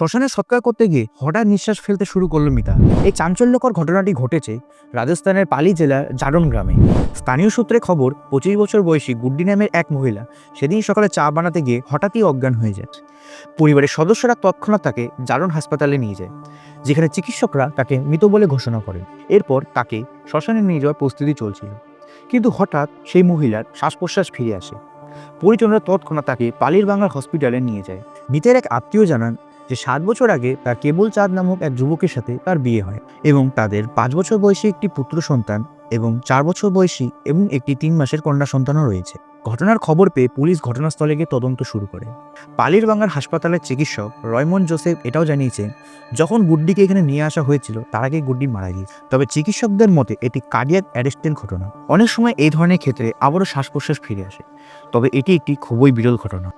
শ্মশানে সৎকার করতে গিয়ে হঠাৎ নিঃশ্বাস ফেলতে শুরু করল মিতা। এই চাঞ্চল্যকর ঘটনাটি ঘটেছে রাজস্থানের পালি জেলার জারন গ্রামে। স্থানীয় সূত্রে খবর, পঁচিশ বছর বয়সী গুড্ডি নামের এক মহিলা সেদিন সকালে চা বানাতে গিয়ে হঠাৎই অজ্ঞান হয়ে যায়। পরিবারের সদস্যরা তৎক্ষণাৎ তাকে জারণ হাসপাতালে নিয়ে যায়, যেখানে চিকিৎসকরা তাকে মৃত বলে ঘোষণা করেন। এরপর তাকে শ্মশানে নিয়ে যাওয়ার প্রস্তুতি চলছিল। কিন্তু হঠাৎ সেই মহিলার শ্বাস প্রশ্বাস ফিরে আসে। পরিজনরা তৎক্ষণাৎ তাকে পালির বাংলার হসপিটালে নিয়ে যায়। মিতের এক আত্মীয় জানান যে সাত বছর আগে তার কেবল চাঁদ নামক এক যুবকের সাথে তার বিয়ে হয় এবং তাদের পাঁচ বছর বয়সী একটি পুত্র সন্তান এবং চার বছর বয়সী এবং একটি তিন মাসের কন্যা সন্তানও রয়েছে। ঘটনার খবর পেয়ে পুলিশ ঘটনাস্থলে গিয়ে তদন্ত শুরু করে। পালির বাংলার হাসপাতালের চিকিৎসক রয়মন জোসেফ এটাও জানিয়েছেন, যখন গুড্ডিকে এখানে নিয়ে আসা হয়েছিল, তার আগে গুড্ডি মারা গিয়েছে। তবে চিকিৎসকদের মতে এটি কার্ডিয়াক অ্যারেস্টের ঘটনা। অনেক সময় এই ধরনের ক্ষেত্রে আবারও শ্বাস প্রশ্বাস ফিরে আসে। তবে এটি একটি খুবই বিরল ঘটনা।